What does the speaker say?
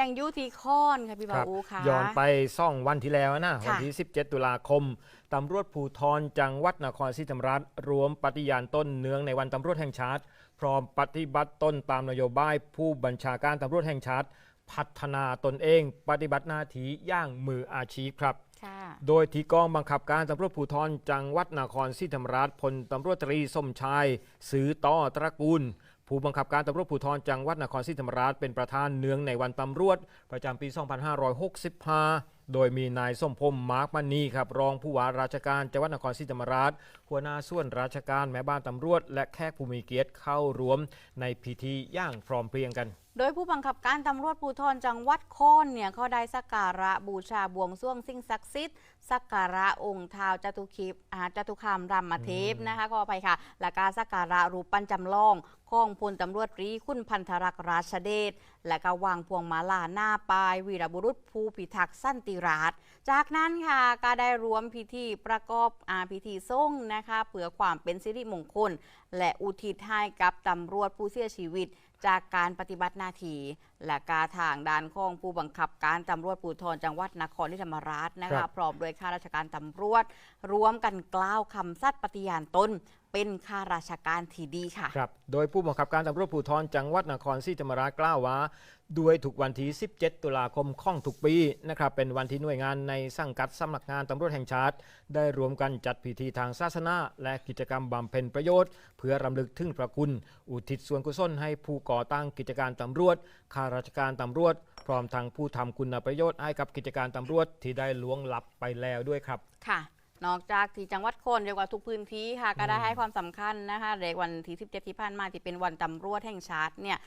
ยังอยุทีค้อนค่ะพี่คบ่ารับวอูค่ะ ย้อนไปซ่องวันที่แล้วนะค่ะวันที่ 17 ตุลาคมตำรวจภูธรจังหวัดนครศรีธรรมราชรวมปฏิญาณต้นเนืองในวันตำรวจแห่งชาติ พร้อมปฏิบัติต้นตามนโยบายผู้บัญชาการตำรวจแห่งชาติ พัฒนาตนเอง ปฏิบัติหน้าที่อย่างมืออาชีพครับค่ะโดยที่กองบังคับการตำรวจภูธรจังหวัดนครศรีธรรมราชพลตำรวจตรีสมชายสือต่อตระกูล ผู้บังคับการตำรวจภูธรจังหวัดนครศรีธรรมราชเป็นประธานเนืองในวันตำรวจ ประจำปี 2565 โดยมีนายสมพมมาร์กมณีครับรองผู้ว่าราชการจังหวัดนครศรีธรรมราช หัวหน้าส่วนราชการแม่บ้านตำรวจ และแขกผู้มีเกียรติเข้าร่วมในพิธีอย่างพร้อมเพรียงกัน โดยผู้บังคับการตำรวจภูธรจังหวัดโค้อนเนี่ยเขาได้สักการะบูชาบวงสรวงสิ่งศักดิ์สิทธิ์สักการะองค์ท้าวจตุคิปอาจตุคามรามเทพนะคะขออภัยค่ะและการสักการะรูปปั้นจำลองของพลตำรวจตรีคุณพันธรักษ์ราชเดช และก็วางพวงมาลาหน้าปลาย วีรบุรุษภูพิทักษ์สันติราช จากนั้นค่ะก็ได้รวมพิธีประกอบอาพิธีส่งนะคะเพื่อความเป็นสิริมงคล และอุทิศให้กับตำรวจผู้เสียชีวิตจากการปฏิบัติหน้าที่และการทางด้านของผู้บังคับการตำรวจภูธรจังหวัดนครศรีธรรมราชนะครัคะพร้อมโดวยข้าราชการตำรวจ รวมกันกล่าวคำสัตย์ปฏิญาณตน เป็นข้าราชการที่ดีค่ะ ครับ โดยผู้บังคับการตำรวจภูธรจังหวัดนครศรีธรรมราชกล่าวว่า ด้วยถูกวันที่ 17 ตุลาคมของทุกปีนะครับ เป็นวันที่หน่วยงานในสังกัดสำนักงานตำรวจแห่งชาติ ได้รวมกันจัดพิธีทางศาสนา และกิจกรรมบำเพ็ญประโยชน์ เพื่อรำลึกถึงพระคุณ อุทิศส่วนกุศลให้ผู้ก่อตั้งกิจการตำรวจ ข้าราชการตำรวจ พร้อมทั้งผู้ทำคุณประโยชน์ให้กับกิจการตำรวจที่ได้ล่วงลับไปแล้วด้วยครับ ค่ะ นอกจากที่จังหวัดโคนเรียกว่าทุกพื้นที่ค่ะก็ได้ให้ความสำคัญนะคะในวันที่ 17 ที่ผ่านมาที่เป็นวันตำรวจแห่งชาติเนี่ย